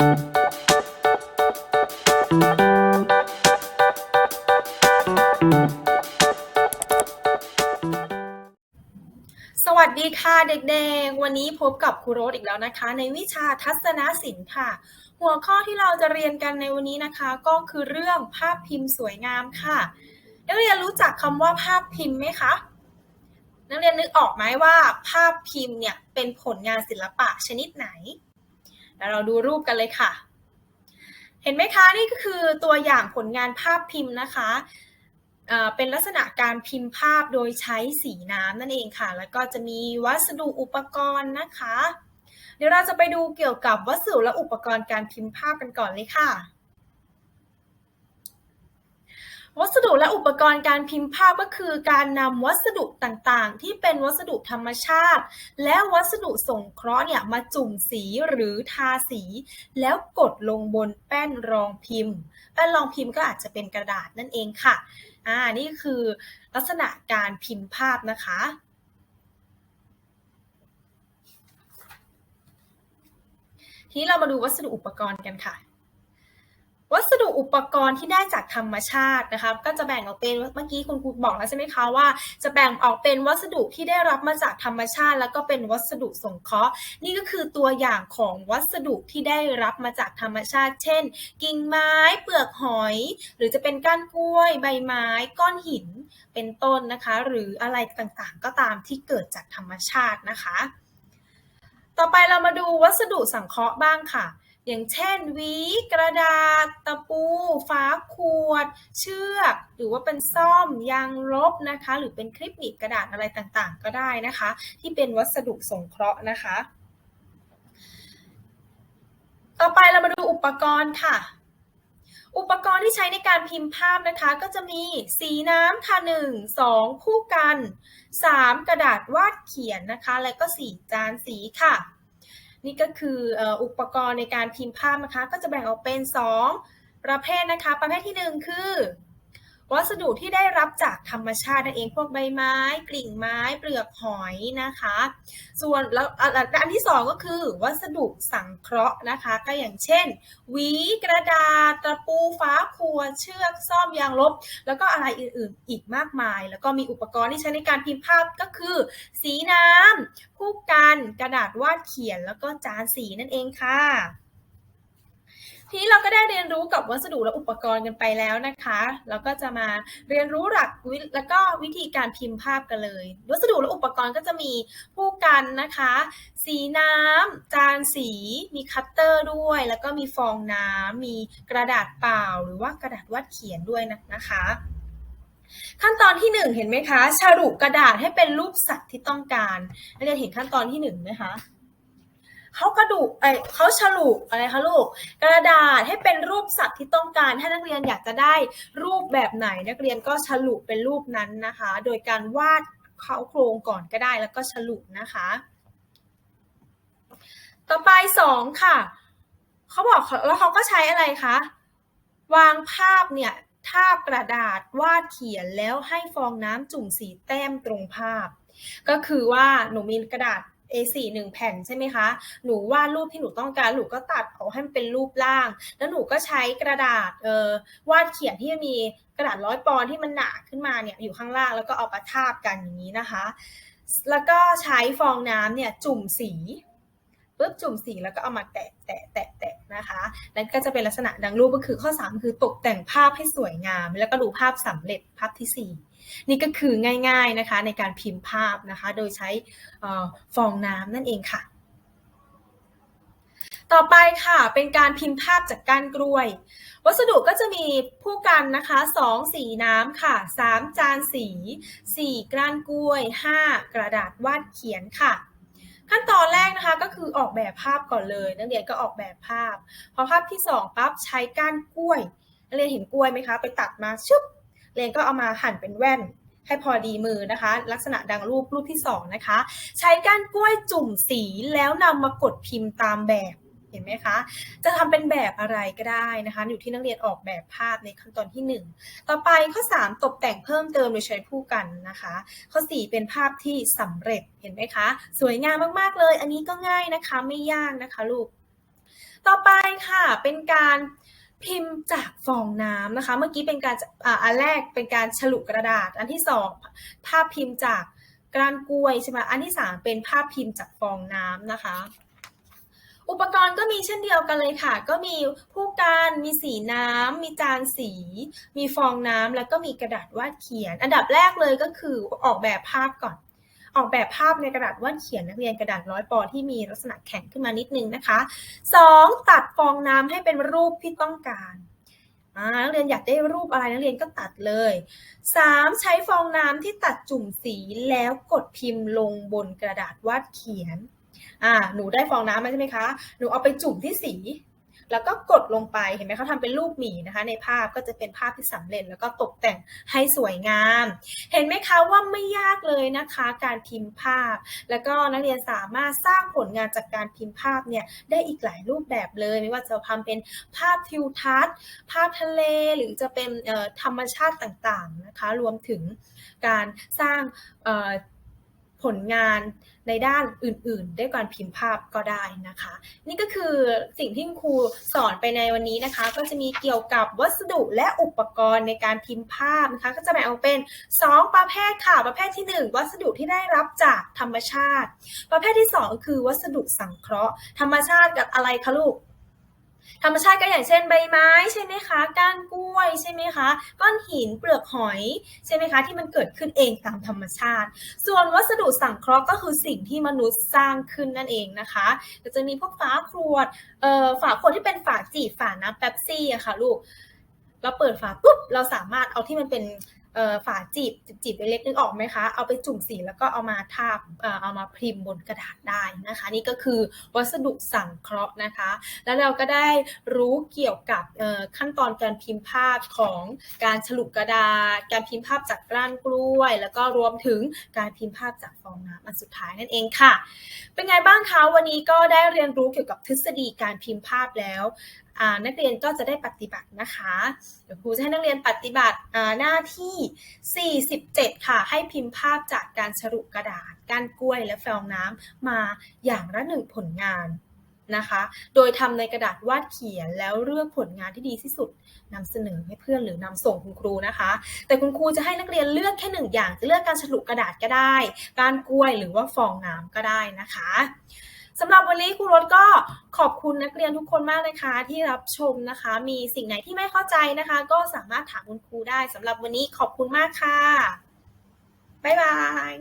สวัสดีค่ะเด็กๆ วันนี้พบกับครูโรสอีกแล้วนะคะ ในวิชาทัศนศิลป์ค่ะ หัวข้อที่เราจะเรียนกันในวันนี้นะคะ ก็คือเรื่องภาพพิมพ์สวยงามค่ะนักเรียนรู้จักคำว่าภาพพิมพ์ไหมคะนักเรียนนึกออกไหมว่า ภาพพิมพ์เนี่ยเป็นผลงานศิลปะชนิดไหน แล้วเราดูรูปกันเลยค่ะ เห็นไหมคะนี่ก็คือตัวอย่างผลงานภาพพิมพ์นะคะเอ่อเป็นลักษณะการพิมพ์ภาพโดยใช้สีน้ำนั่นเองค่ะ แล้วก็จะมีวัสดุอุปกรณ์นะคะ เดี๋ยวเราจะไปดูเกี่ยวกับวัสดุและอุปกรณ์การพิมพ์ภาพกันก่อนเลยค่ะ วัสดุและอุปกรณ์การพิมพ์ภาพก็คือการนำวัสดุต่างๆ ที่เป็นวัสดุธรรมชาติ และวัสดุสงเคราะห์เนี่ยมาจุ่มสีหรือทาสี แล้วกดลงบนแป้นรองพิมพ์ แป้นรองพิมพ์ก็อาจจะเป็นกระดาษนั่นเองค่ะอ่านี่คือลักษณะการพิมพ์ภาพนะคะทีนี้เรามาดูวัสดุอุปกรณ์กันค่ะ วัสดุอุปกรณ์ที่ได้จากธรรมชาตินะคะก็จะแบ่งออกเป็นเมื่อกี้คุณครูบอกแล้วใช่ไหมคะว่า จะแบ่งออกเป็นวัสดุที่ได้รับมาจากธรรมชาติ แล้วก็เป็นวัสดุสงเคราะห์ นี่ก็คือตัวอย่างของวัสดุที่ได้รับมาจากธรรมชาติ เช่น กิ่งไม้เปลือกหอย หรือจะเป็นก้านกล้วย ใบไม้ ก้อนหิน เป็นต้นนะคะ หรืออะไรต่างๆ ก็ตามที่เกิดจากธรรมชาตินะคะ ต่อไปเรามาดูวัสดุสังเคราะห์บ้างค่ะ อย่างเช่นหวีกระดาษ ตะปูฝาขวด เชือก หรือว่าเป็นซ่อมยางลบนะคะ หรือเป็นคลิปหนีบกระดาษอะไรต่างๆ ก็ได้นะคะ ที่เป็นวัสดุสงเคราะห์นะคะ ต่อไปเรามาดูอุปกรณ์ค่ะอุปกรณ์ที่ใช้ในการพิมพ์ภาพนะคะ ก็จะมีสีน้ำค่ะหนึ่งสองคู่กันสามกระดาษวาดเขียนนะคะ และก็สี่จานสีค่ะ นี่ก็คืออุปกรณ์ในการพิมพ์ภาพนะคะ ก็จะแบ่งออกเป็น 2 ประเภทนะคะ ประเภทที่ 1 คือ วัสดุที่ได้รับจากธรรมชาตินั่นเองพวกใบไม้ กลิ่งไม้เปลือกหอยนะคะ ส่วนแล้วอันที่ 2 ก็คือวัสดุสังเคราะห์นะคะ ก็อย่างเช่น หวีกระดาษตะปูฟ้าครัวเชือกซ่อมยางลบ แล้วก็อะไรอื่นๆอีกมากมาย แล้วก็มีอุปกรณ์ที่ใช้ในการพิมพ์ภาพก็คือ สีน้ำผู้กันกระดาษวาดเขียนแล้วก็จานสีนั่นเองค่ะ ทีนี้เราก็ได้เรียนรู้กับวัสดุและอุปกรณ์กันไปแล้วนะคะแล้วก็จะมาเรียนรู้หลักวิแล้วก็วิธีการพิมพ์ภาพกันเลย วัสดุและอุปกรณ์ก็จะมีผู้กันนะคะ สีน้ำจานสี มีคัตเตอร์ด้วย แล้วก็มีฟองน้ำมีกระดาษเปล่า หรือว่ากระดาษวาดเขียนด้วยนะคะขั้นตอนที่ 1 เห็นไหมคะฉลุกระดาษให้เป็นรูปสัตว์ที่ต้องการนักเรียนเห็นขั้นตอนที่1ไหมคะ เขากระดูกเขาฉลุอะไรคะลูก กระดาษให้เป็นรูปสัตว์ที่ต้องการ ถ้านักเรียนอยากจะได้รูปแบบไหน นักเรียนก็ฉลุเป็นรูปนั้นนะคะ โดยการวาดเขาโครงก่อนก็ได้แล้วก็ฉลุนะคะ ต่อไปสองค่ะเขาบอกแล้วเขาก็ใช้อะไรคะวางภาพเนี่ยทาบกระดาษวาดเขียนแล้วให้ฟองน้ำจุ่มสีแต้มตรงภาพ ก็คือว่าหนูมีกระดาษ A4 หนึ่งแผ่นใช่ไหมคะ หนูวาดรูปที่หนูต้องการ หนูก็ตัดออกให้มันเป็นรูปร่าง แล้วหนูก็ใช้กระดาษเออวาดเขียนที่มีกระดาษร้อยปอนที่มันหนาขึ้นมาเนี่ยอยู่ข้างล่างแล้วก็เอามาทาบกันอย่างนี้นะคะ แล้วก็ใช้ฟองน้ำเนี่ยจุ่มสี ปุ๊บจุ่มสีแล้วก็เอามาแตะแตะแตะแตะนะคะนั่นก็จะเป็นลักษณะดังรูปก็คือข้อ 3 คือตกแต่งภาพให้สวยงาม แล้วก็ดูภาพสำเร็จภาพที่ 4 นี่ก็คือง่ายๆนะคะในการพิมพ์ภาพนะคะ โดยใช้ฟองน้ำนั่นเองค่ะต่อไปค่ะเป็นการพิมพ์ภาพจากก้านกล้วย วัสดุก็จะมีผู้กันนะคะ 2 สีน้ำค่ะ 3 จานสี 4ก้านกล้วย 5 กระดาษวาดเขียนค่ะ ขั้นตอนแรกนะคะก็คือออกแบบภาพก่อนเลย นักเรียนก็ออกแบบภาพ พอภาพที่2ปั๊บใช้ก้านกล้วย นักเรียนเห็นกล้วยไหมคะ ไปตัดมาชึบเรียนก็เอามาหั่นเป็นแว่นให้พอดีมือนะคะ ลักษณะดังรูปรูปที่2นะคะ ใช้ก้านกล้วยจุ่มสีแล้วนำมากดพิมพ์ตามแบบ เห็นไหมคะ จะทำเป็นแบบอะไรก็ได้นะคะ อยู่ที่นักเรียนออกแบบภาพในขั้นตอนที่ 1 ต่อไปข้อ 3 ตกแต่งเพิ่มเติมโดยใช้ผู้กันนะคะ ข้อ 4 เป็นภาพที่สำเร็จเห็นไหมคะ สวยงามมากๆเลย อันนี้ก็ง่ายนะคะไม่ยากนะคะลูก ต่อไปค่ะเป็นการพิมพ์จากฟองน้ำนะคะ เมื่อกี้เป็นการอ่าอันแรกเป็นการฉลุกระดาษ อันที่สองภาพพิมพ์จากกรานกล้วยใช่ไหมอันที่สามเป็นภาพพิมพ์จากฟองน้ำนะคะ อุปกรณ์ก็มีเช่นเดียวกันเลยค่ะ ก็มีผู้การ มีสีน้ำ มีจานสี มีฟองน้ำ แล้วก็มีกระดาษวาดเขียน อันดับแรกเลยก็คือออกแบบภาพก่อน ออกแบบภาพในกระดาษวาดเขียนนักเรียนกระดาษร้อยปอที่มีลักษณะแข็งขึ้นมานิดนึงนะคะ 2. ตัดฟองน้ำให้เป็นรูปที่ต้องการนักเรียนอยากได้รูปอะไรนักเรียนก็ตัดเลย 3. ใช้ฟองน้ำที่ตัดจุ่มสีแล้วกดพิมพ์ลงบนกระดาษวาดเขียน อ่าหนูได้ฟองน้ำมาใช่ไหมคะ หนูเอาไปจุ่มที่สี แล้วก็กดลงไปเห็นไหมเขาทำเป็นรูปหมีนะคะ ในภาพก็จะเป็นภาพที่สำเร็จ แล้วก็ตกแต่งให้สวยงาม เห็นไหมคะว่าไม่ยากเลยนะคะ การพิมพ์ภาพ แล้วก็นักเรียนสามารถสร้างผลงานจากการพิมพ์ภาพเนี่ยได้อีกหลายรูปแบบเลย ไม่ว่าจะทำเป็นภาพทิวทัศน์ ภาพทะเลหรือจะเป็นเอ่อธรรมชาติต่างๆนะคะ รวมถึงการสร้างเอ่อ ผลงานในด้านอื่นๆ ด้วยการพิมพ์ภาพก็ได้นะคะ นี่ก็คือสิ่งที่ครูสอนไปในวันนี้นะคะ ก็จะมีเกี่ยวกับวัสดุและอุปกรณ์ในการพิมพ์ภาพนะคะ ก็จะแบ่งออกเป็น 2 ประเภทค่ะ ประเภทที่ 1 วัสดุที่ได้รับจากธรรมชาติ ประเภทที่ 2 คือวัสดุสังเคราะห์ ธรรมชาติกับอะไรคะลูก ธรรมชาติก็อย่างเช่นใบไม้ใช่ไหมคะ ก้านกล้วยใช่ไหมคะ ก้อนหินเปลือกหอยใช่ไหมคะ ที่มันเกิดขึ้นเองตามธรรมชาติ ส่วนวัสดุสังเคราะห์ก็คือสิ่งที่มนุษย์สร้างขึ้นนั่นเองนะคะก็จะมีพวกฝาขวดเอ่อฝาขวดที่เป็นฝาจีบฝาน้ำเป๊ปซี่อะค่ะลูกเราเปิดฝาปุ๊บเราสามารถเอาที่มันเป็น ฝาจีบจีบเล็กๆนึกออกไหมคะ เอาไปจุ่มสีแล้วก็เอามาทาบเอามาพิมพ์บนกระดาษได้นะคะ นี่ก็คือวัสดุสังเคราะห์นะคะ แล้วเราก็ได้รู้เกี่ยวกับขั้นตอนการพิมพ์ภาพของการฉลุกกระดาษ การพิมพ์ภาพจากกล้านกล้วย แล้วก็รวมถึงการพิมพ์ภาพจากฟองน้ำอันสุดท้ายนั่นเองค่ะ เป็นไงบ้างคะวันนี้ก็ได้เรียนรู้เกี่ยวกับทฤษฎีการพิมพ์ภาพแล้ว นักเรียนก็จะได้ปฏิบัตินะคะเดี๋ยวครูจะให้นักเรียนปฏิบัติหน้าที่ 47 ค่ะ ให้พิมพ์ภาพจากการฉลุกระดาษก้านกล้วยและฟองน้ำมาอย่างละหนึ่งผลงานนะคะ โดยทำในกระดาษวาดเขียนแล้วเลือกผลงานที่ดีที่สุดนำเสนอให้เพื่อนหรือนำส่งคุณครูนะคะ แต่คุณครูจะให้นักเรียนเลือกแค่หนึ่งอย่างจะเลือกการฉลุกระดาษก็ได้ กานกล้วยหรือว่าฟองน้ำก็ได้นะคะ สำหรับวันนี้ครูรถก็ขอบคุณนักเรียนทุกคนมากนะคะที่รับชมนะคะ มีสิ่งไหนที่ไม่เข้าใจนะคะ ก็สามารถถามคุณครูได้สำหรับวันนี้ขอบคุณมากค่ะ บ๊ายบาย